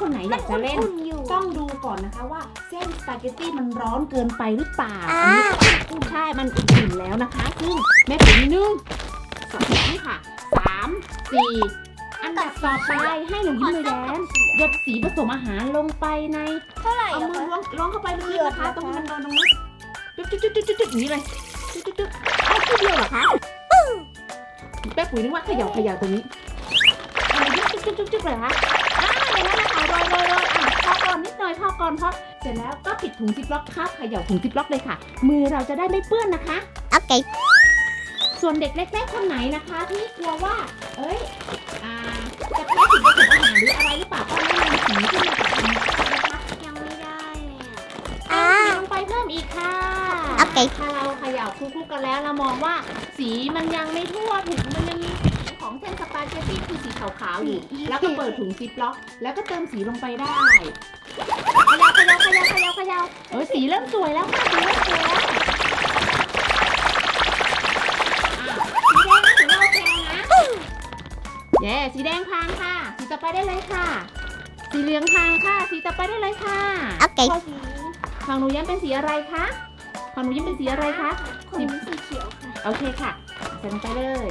คนไหนอยากจะเล่นอุ่นๆอยู่ต้องดูก่อนนะคะว่าเส้นสปาเกตตี้มันร้อนเกินไปหรือเปล่าอ่าอันนี้ก็ใช่มันอุ่นๆแล้วนะคะ ซึ่งแม่ปุ๋ยมีหนึ่งสองนี่ค่ะสามสี่อันดับต่อไปให้หนูยิ้มหนูแย้มหยดสีผสมอาหารลงไปในเท่าไหร่เอาอะมือคะล้วงล้วงเข้าไปลึกๆนะคะหยดนะคะตรงที่มันโดนตรงนี้จุ๊บจุ๊บจุ๊บจุ๊บจุ๊บจุ๊บอย่างนี้เลยจุ๊บจุ๊บจุ๊บเอาแค่เดียวเหรอคะแป้ปุ๋ยนึกว่าเขย่าเขย่าตรงนี้เอาจุ๊บจุ๊บจุ๊บจุ๊บเลยเหรอคะ โรยโรยโรยอะพอก่อนนิดหน่อยพอก่อนพอเสร็จแล้วก็ปิดถุงซิปล็อกครับเขย่าถุงซิปล็อกเลยค่ะ มือเราจะได้ไม่เปื้อนนะคะโอเคส่วนเด็กเล็กๆคนไหนนะคะ ที่กลัวว่า เอ้ย อ่าจะแพ้สีผสมอาหารหรืออะไรหรือเปล่าก็แนะนำสีที่มาจากธรรมชาตินะคะยังไม่ได้เลยอะอ่าลงไปเพิ่มอีกค่ะ โอเค ถ้าเราเขย่าคลุกๆกันแล้วเรามองว่า สีมันยังไม่ทั่วถึงมันยังมีาเกตตี้คือสีขาวๆอยู่ แล้วก็เปิดถุงซิปล็อก แล้วก็เติมสีลงไปได้เขย่าเขย่าเขย่าเขย่าเขย่าเออสีเริ่มสวยแล้วค่ะสีเริ่มสวยแล้วอะสีแดงก็ถือว่าโอเคนะเย้สีแดงผ่านค่ะ สีต่อไปได้เลยค่ะ สีเหลืองผ่านค่ะ สีต่อไปได้เลยค่ะโอเคข้อสีของหนูยิ้มเป็นสีอะไรคะของหนูยิ้มเป็นสีอะไรคะสีสีเขียวค่ะ โอเคค่ะใส่ลงไปเลย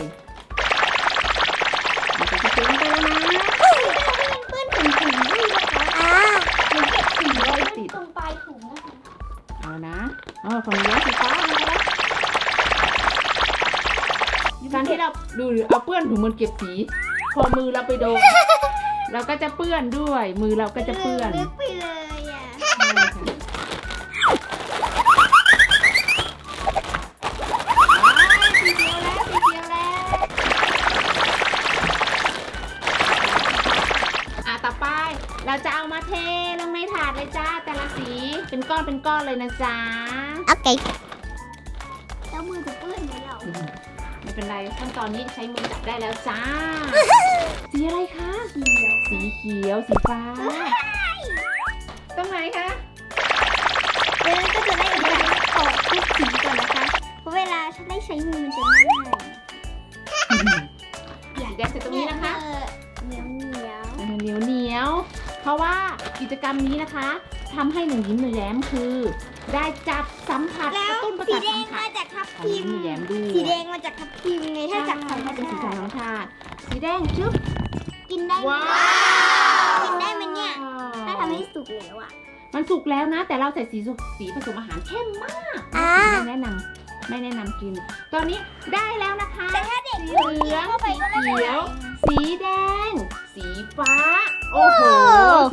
เอานะอ๋อของนี้สีฟ้าแล้วการที่เราดูเอาเปื้อนถุงมือเก็บสี พอมือเราไปโดนเราก็จะเปื้อนด้วย มือเราก็จะเปื้อน เป็นก้อนเป็นก้อนเลยนะจ๊ะ โอเคแล้วมือจะเปื้อนไหมเราไม่เป็นไรขั้นตอนนี้ใช้มือจับได้แล้วจ้า สีอะไรคะ เขียวสีเขียว สีฟ้าตรงไหนคะเดี๋ยวก็จะได้การออกทุกสีก่อนนะคะ เพราะเวลาฉันได้ใช้มือมันจะง่ายสีแดงใส่ตรงนี้นะคะเหนียวเหนียวเออเหนียวเหนียวเพราะว่ากิจกรรมนี้นะคะ ทำให้หนูยิ้มหนูแย้มคือ ได้จับสัมผัสแล้กวระตุ้นประสีสาทแดสังมผัมาส จากทับของทิยิ้มมหนูแย้มด้วย สีแดงมาจากทับทิมไงถ้าจากธรรมเป็นสีชาสันติธรรมชาติสีแดงจึ๊บกินได้ไหมว้าว กินได้ไหมเนี่ย ถ้าทำให้สุกแล้วอะ มันสุกแล้วนะ แต่เราใส่สีสุสีผสมอาหารเข้มมากอ่า ไม่แนะนำไม่แนะนำกิน ตอนนี้ได้แล้วนะคะ แต่ถ้าเด็กสีกินเหลืองเข้าไปสีก็ไม่เป็นเขีไรยว สีแดง สีฟ้า โอ้โห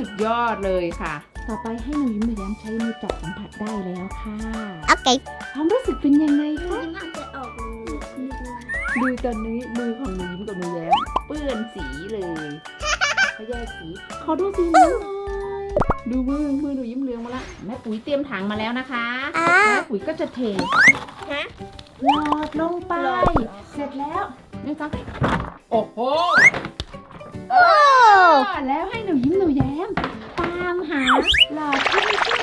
สุดยอดเลยค่ะ ต่อไปให้หนูยิ้มหนูแย้มใช้มือจับสัมผัสได้แล้วค่ะโอเคความรู้สึกเป็นยังไงยิ้คะมอาจจะออกมือนิดนึงดูตอนนี้มือของหนูยิ้มกับหนูแย้มเปื้อนสีเลยขยายสีขอดูสีเหลืองหน่อยดูมือมือหนูยิ้มเหลืองมาละแม่ปุ๋ยเตรียมถังมาแล้วนะคะอ่าแม่ปุ๋ยก็จะเทฮะหลอดลงไป เสร็จแล้วนี่จ้ะโอ้โหโอ้แล้วให้หนูยิ้มหนูแย้มตามหาหลอดที่ไม่ใช่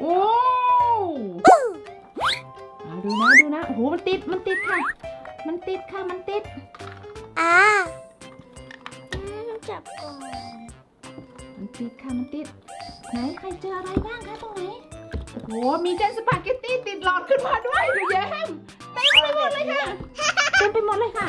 โอ้เอาดูนะดูนะโอ้โหมันติดมันติดค่ะ มันติดค่ะมันติดอ่าจับก่อนมันติดค่ะมันติด ไหนใครเจออะไรบ้างคะตรงไหนโอ้โหมีเส้นสปาเกตตี้ติดหลอดขึ้นมาด้วยหนูแย้มเต็มไปหมดเลยค่ะเต็มไปหมดเลยค่ะ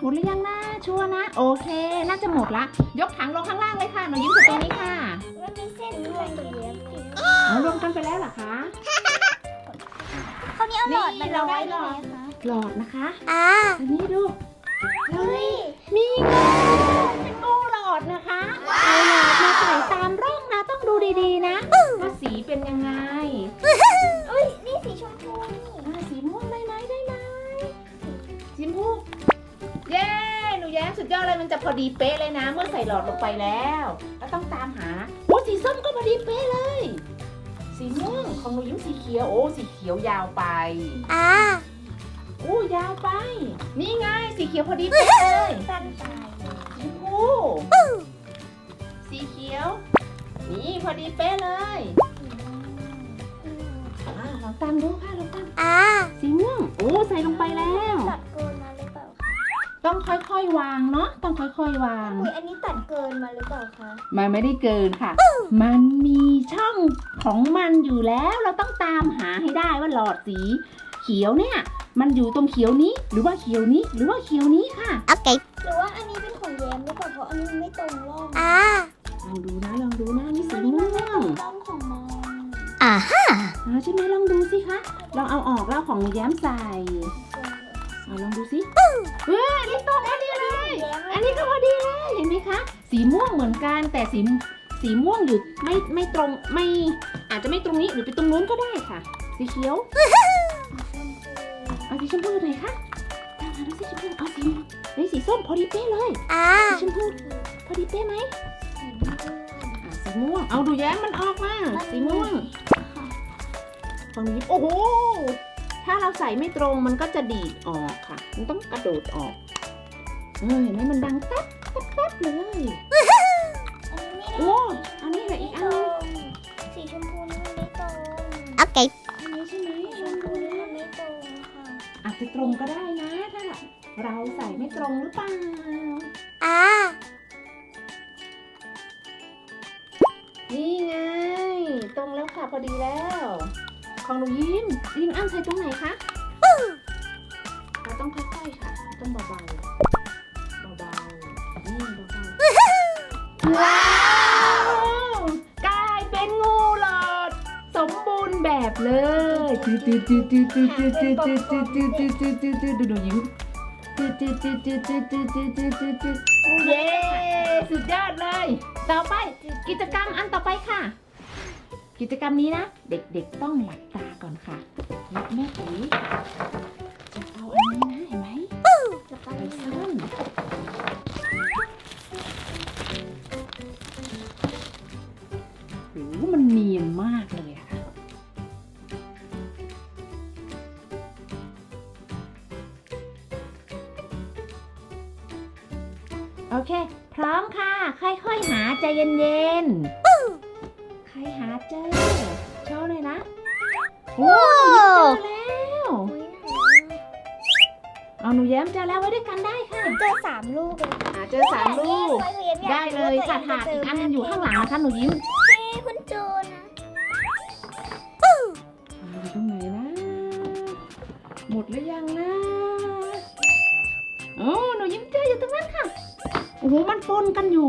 หมดหรือยังนะ ชัวร์นะ โอเค น่าจะหมดละ ยกถังลงข้างล่างเลยค่ะ หนูยิ้มใส่ตรงนี้ค่ะมันมีเส้นด้วยตรงนี้เอารวมกันไปแล้วเหรอคะ เขาวนี้เอาหลอดมานี่เราร้อยได้หลได้อไหดมคะหลอดนะคะ อ่าอันนี้ดู เฮ้ย มีงูเป็นงูหลอดนะคะเอาหลอดมาใส่ตามร่องนะ ต้องดูดีๆนะว่าสีเป็นยังไง จะพอดีเป๊ะเลยนะ เมื่อใส่หลอดลงไปแล้วแล้วต้องตามหาโอ้สีส้มก็พอดีเป๊ะเลย สีม่วงของหนูยิ้มสีเขียวโอ้สีเขียวยาวไปอ่าโอ้ยาวไป นี่ไงสีเขียวพอดีเป๊ะเลยสั้นไปสีชมพูสีเขียวอดีเป๊ะเลยอ่าลองตามดูค่ะลองตามอ่าสีม่วงโอ้ใส่ลงไปแล้ว ตัดเกิน ต้องค่อยๆวางเนาะต้องค่อยๆวาง อุ้ยอันนี้ตัดเกินมาหรือเปล่าคะ มันไม่ได้เกินค่ะ มันมีช่องของมันอยู่แล้วเราต้องตามหาให้ได้ว่าหลอดสี เขียวเนี่ย มันอยู่ตรงเขียวนี้ หรือว่าเขียวนี้ หรือว่าเขียวนี้ค่ะโอเคหรือว่าอันนี้เป็นของแย้มหรือเปล่าเพราะอันนี้มันไม่ตรงร่องอ่าลองดูนะลองดูนะนี่สีมันม่ไม่วตรงงร่องของมันอ่าใช่ไหมลองดูสิคะลองเอาออกแล้วของแย้มใส่ เอาลองดูสิเฮ้ยอันนี้ตรงพอดีเลย อันนี้ก็พอดีเลยเห็นไหมคะ สีม่วงเหมือนกันแต่สีสีม่วงอยู่ไม่ไม่ตรงไม่อาจจะไม่ตรงนี้หรือไปตรงนู้นก็ได้ค่ะ สีเขียวเอาสีชมพูไหนคะตามหาดูสีชมพูเอาสีเฮ้ยสีส้มพอดีเป๊ะเลยอ่าสีชมพูพอดีเป๊ะไหมอะสีม่วงเอาดูแย้มมันออกมาสีม่วงของนี้โอ้โห ถ้าเราใส่ไม่ตรงมันก็จะดีดออกค่ะ มันต้องกระโดดออกเออเห็นไหมมันดังแป๊บแป๊บแป๊บเลยโอ้อันนี้เหลืออีกอันนึงสีชมพูนี่มันไม่ตรงโอเคอันนี้ใช่ไหมชมพูนี่มันไม่ตรงค่ะอาจจะตรงก็ได้นะถ้าเราใส่ไม่ตรงหรือเปล่าอ่านี่ไง ตรงแล้วค่ะพอดีแล้ว ของหนูยิ้มยิ้มอ้ำใส่ตรงไหนคะเราต้องค่อยๆค่ะ ต้องเบาๆเบาๆนี่เบาๆว้าวกลายเป็นงูหลอด สมบูรณ์แบบเลยจืดจืดจืดจืดจืดจืดจืดจืดจืดจืดจืดจืดจืดจืดดูหนูยิ้มจืดจืดจืดจืดจืดจืดจืดจืดจืดจืดเย้สุดยอดเลย ต่อไปกิจกรรมอันต่อไปค่ะ กิจกรรมนี้นะ เด็กๆต้องหลับตาก่อนค่ะแล้วแม่ปุ๋ยจะเอาอันนี้นะเห็นไหมจะไปไซ่อนโอ้มันเนียนมากเลยอะค่ะโอเค พร้อมค่ะ ค่อยๆหาใจเย็นๆ เลยค่ะถาดอีกอันหนึงอยู่ข้างหลังนะคะหนูยิ้มเฮ้คุณโจนะอยู่ตรงไหนนะ หมดหรือยังนะโอ้หนูยิ้มเจออยู่ตรงนั้นค่ะ โอ้โห มันปนกันอยู่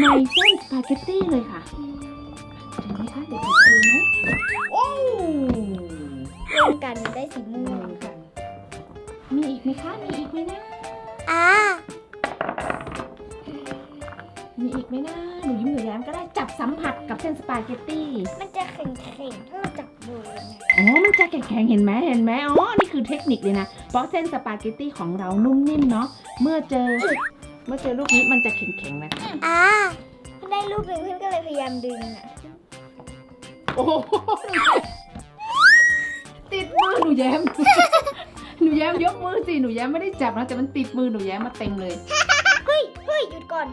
ในเส้นสปาเกตตี้เลยค่ะเจอไหมคะเด็กๆเจอไหมโอ้รวมกันได้สีม่วงกันมีอีกไหมคะ มีอีกไหมนะ อ่า มีอีกไหมนะหนูยิ้มหนูแย้มก็ได้จับสัมผัสกับเส้นสปาเกตตี้มันจะแข็งๆถ้าเราจับดูเลยนะอ๋อมันจะแข็งๆเห็นไหมเห็นไหมอ๋อนี่คือเทคนิคเลยนะ เพราะเส้นสปาเกตตี้ของเรานุ่มนิ่มเนาะเมื่อเจอ เมื่อเจอลูกนี้มันจะแข็งๆนะคะอ่าถ้าได้ลูกหนึ่งเพื่อนก็เลยพยายามดึงอะโอ้โหติดมือหนูแย้ม หนูแย้มยกมือสิหนูแย้มไม่ได้จับนะแต่มันติดมือหนูแย้มมาเต็มเลย เฮ้ยหยุดก่อน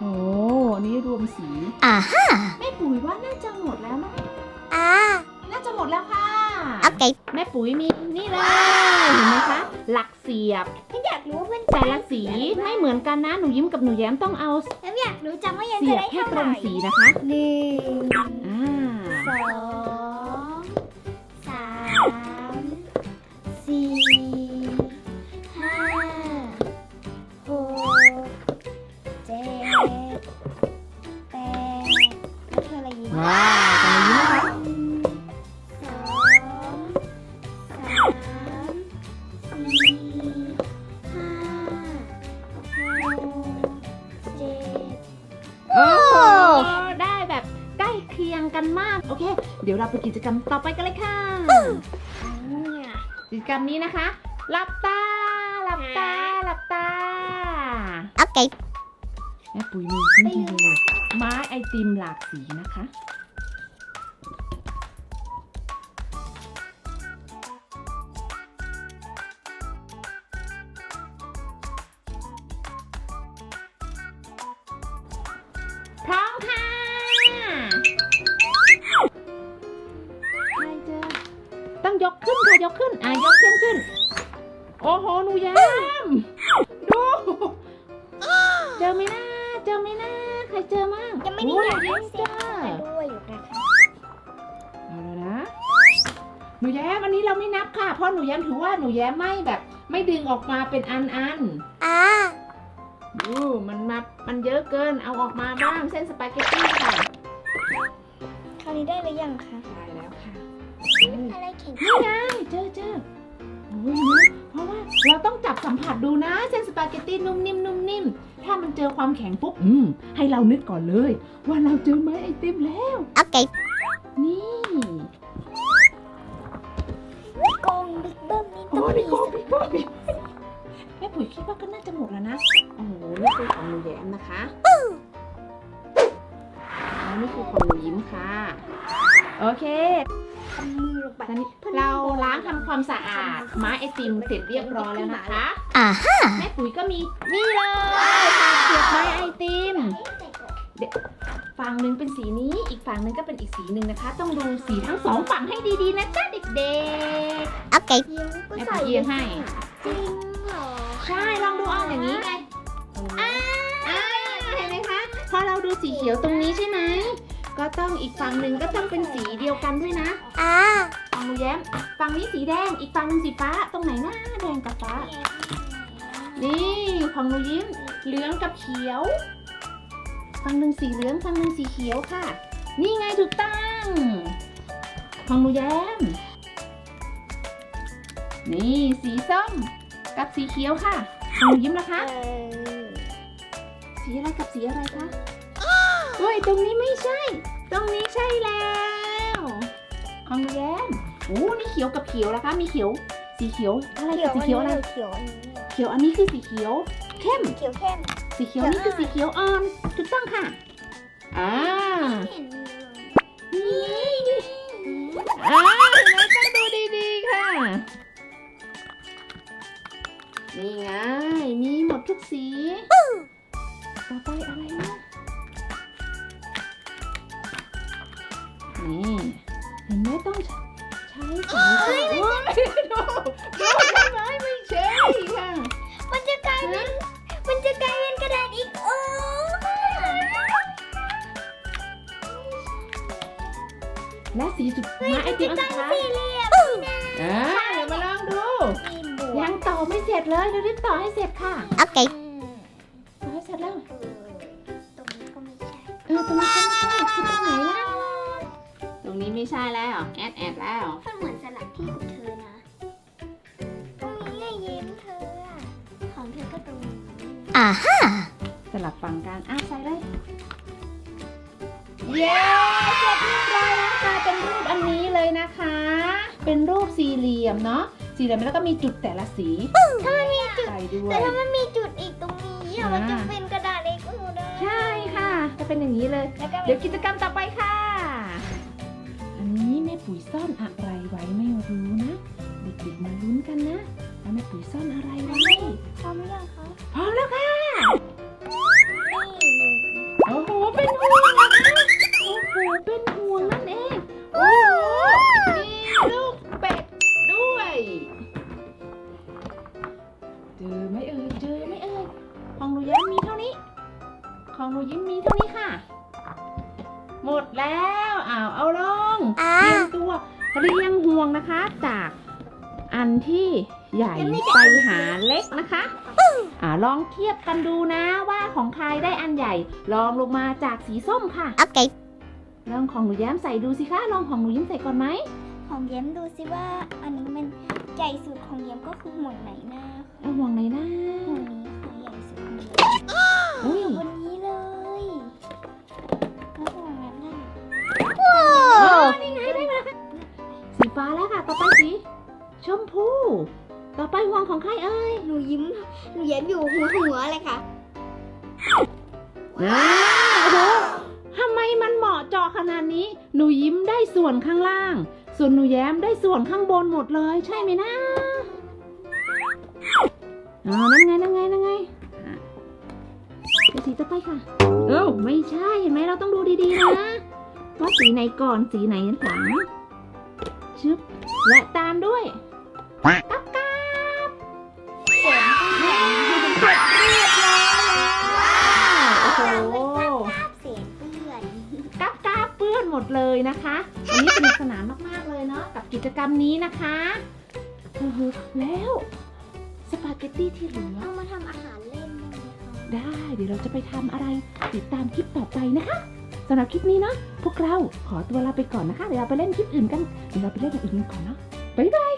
โอ้นี่รวมสีอ่าฮะแม่ปุ๋ยว่าน่าจะหมดแล้วนะอ่าน่าจะหมดแล้วค่ะโอเคแม่ปุ๋ยมีนี่เลยเห็นไหมคะ หลักเสียบฉันอยากรู้ว่าเพื่อนแต่ละสีไม่เหมือนกันนะหนูยิ้มกับหนูแย้มต้องเอาแล้วอยากรู้จังว่ายังเสีจะยบได้ให้เท่าตไหรงร่สีนะคะหนึ่งอ่าสอง จกรรมต่อไปกันเลยค่ะเนี่ยกิจกรรมนี้นะคะ หลับตา หลับตา หลับตา โอเคแม่ปุ๋ยมีนี่เลยไม้ไอติมหลากสีนะคะ เจอไหมนะเจอไหมนะใครเจอมั่งยังไม่ได้โอ้ยอยากหนูให้แย้มเสีเจยอด้วยอยู่นะคะเอาแล้วนะ หนูแย้มอันนี้เราไม่นับค่ะ เพราะหนูแย้มถือว่าหนูแย้มไม่แบบ ไม่ดึงออกมาเป็นอันอันอ่าๆดูมันมามันเยอะเกิน เอาออกมาบ้างเส้นสปาเกตตี้ค่ะคราวนี้ได้หรือยังคะได้แล้วค่ะอะไรแข็งนี่ไงเจอเจอโอ้ยนะเพราะว่าเราต้องจับสัมผัสดูนะเส้นสปาเกตตี้นุ่มนิ่มนุ่ มนิ่มถ้ามันเจอความแข็งปุ๊บอืมให้เรานึกก่อนเลย ว่าเราเจอไม้ไอติมแล้ว โอเคนี่ กองบิ๊กเบิ้มนี่ต้โอ้องยมีพี่โก้พี่โก้พี่แม่ปุ๋ยคิดว่าก็น่าจะหมดแล้วนะ โอ้โห นี่คือของหนูแย้มนะคะแล้วนี่คือของหนูยิ้มค่ะ โอเค ทำมือลงไปตอนนี้เราล้างทำความสะอาดไม้ไอติมเสร็จเรียบร้อยแล้วนะคะอ่าฮะแม่ปุ๋ยก็มีนี่เลยปากเสียบไม้ไอติมฝั่งหนึ่งเป็นสีนี้ อีกฝั่งหนึ่งก็เป็นอีกสีหนึ่งนะคะ ต้องดูสีทั้งสองฝั่งให้ดีๆนะจ๊ะเด็กโอเคเยียงก็แม่ใส่เอียงให้ จริงเหรอๆใช่ ลองดูเอาอย่างนี้ไงอ่าอ่าเห็นไหมคะ พอเราดูสีเขียวตรงนี้ใช่ไหม ก็ต้องอีกฝั่งหนึ่งก็ต้องเป็นสีเดียวกันด้วยนะอ่าฝั่งหนูแย้มฝั่งนี้สีแดงอีกฝั่งหนึงสีฟ้าตรงไหนนะแดงกับฟ้า นี่ของหนูยิ้มเหลืองกับเขียวฝั่งหนึ่งสีเหลืองฝั่งหนึ่งสีเขียวค่ะ นี่ไงถูกต้องของหนูแย้มนี่สีส้มกับสีเขียวค่ะของหนูยิ้มนะคะเออสีอะไรกับสีอะไรคะ เฮ้ยตรงนี้ไม่ใช่ ตรงนี้ใช่แล้วของหนูแย้มโอ้นี่เขียวกับเขียวนะคะ มีเขียว สีเขียวอะไรกับสีเขียวอะไร เขียวอันนี้เขียวอันนี้คือสีเขียว เข้ม เขียวเข้ม สีเขียวนี่คือสีเขียวอ่อน ถูกต้องค่ะ อ่าเห็นเลยนี่อ่าเห็นไหมต้องดูดีๆค่ะ นี่ไง มีหมดทุกสี ต่อไปอะไรนะ นี่เห็นไหมต้องใช้สายสายโอ้ยดูดูใช่ไหมไม่ใช่ค่ะ มันจะกลายเป็น มันจะกลายเป็นกระดาษอีกโอ้และสีสุดท้ายไอติมอันสุดท้ายเหลี่ยมอ่าเดี๋ยวมาลองดู ยังต่อไม่เสร็จเลยเดี๋ยวรีบต่อให้เสร็จค่ะ โอเค แล้วแอดแอดแล้วมันเหมือนสลักที่ของเธอนะ ตรงนี้ไงยิ้มเธออะของเธอก็ตรงนี้อ่าฮะสลับฝั่งกันอะใส่เลย เย้เสร็จเรียบร้อยแล้วค่ะเป็นรูปอันนี้เลยนะคะ เป็นรูปสี่เหลี่ยมเนาะสี่เหลี่ยมแล้วก็มีจุดแต่ละสีถ้ามันมีจุด ใส่ด้วแต่ย ถ้ามันมีจุดอีกตรงนี้อะอ่ามั มันจะเป็นกระดาษเล็กอูได้ใช่ค่ะ จะเป็นอย่างนี้เลย แล้วก็เดี๋ยวกิจกรรมต่อไปค่ะอันนี้แม่ ปุ๋ยซ่อนอะไรไว้ไม่รู้นะ เด็กๆมาลุ้นกันนะว่าแม่ปุ๋ยซ่อนอะไรไว้พร้อมหรือยังคะ อ่าลองเทียบกันดูนะว่าของใครได้อันใหญ่ลองลงมาจากสีส้มค่ะ โอเค ลองของหนูแย้มใส่ดูสิคะลองของหนูยิ้มใส่ก่อนไหมของเย้มดูสิว่าอันนี้มันใหญ่สุดของเย้มก็คือหมวดไหนนะเอาห่วงไหนนะหมวดนี้ค่ะใหญ่สุดของเย้มอุ้ยอยู่บนนี้เลยแล้วห่วงนั้นน่ะโอ้อ๋อนี่ไงได้มาแล้วค่ะสีฟ้าแล้วค่ะต่อไปสีชมพู ต่อไปห่วงของใครเอ่ยหนูยิ้ม หนูเย้มอยู่หัวหัวเลยค่ะอ่าโอ้โหทำไมมันเหมาะเจาะขนาดนี้ หนูยิ้มได้ส่วนข้างล่าง ส่วนหนูแย้มได้ส่วนข้างบนหมดเลย ใช่ไหมนะอ๋อนั่นไง นั่นไง นั่นไงอะเดี๋ยวสีต่อไปค่ะ เอ้าไม่ใช่เห็นไหมเราต้องดูดีๆนะ ว่าสีไหนก่อนสีไหนหลังชึบและตามด้วยกับกาบ เสียงเปื้อนเสร็จเรียบร้อยแล้วโอ้โหเสียงเปื้อนกับกาบเปื้อนหมดเลยนะคะวันนี้สนุกสนานมากๆเลยเนาะกับกิจกรรมนี้นะคะอือฮึแล้วสปาเกตตี้ที่เหลือเอามาทำอาหารเล่นได้ไหมคะได้ เดี๋ยวเราจะไปทำอะไรติดตามคลิปต่อไปนะคะสำหรับคลิปนี้เนาะพวกเราขอตัวลาไปก่อนนะคะ เดี๋ยวเราไปเล่นคลิปอื่นกันเดี๋ยวเราไปเล่นอย่างอื่นกันก่อนเนาะบ๊ายบาย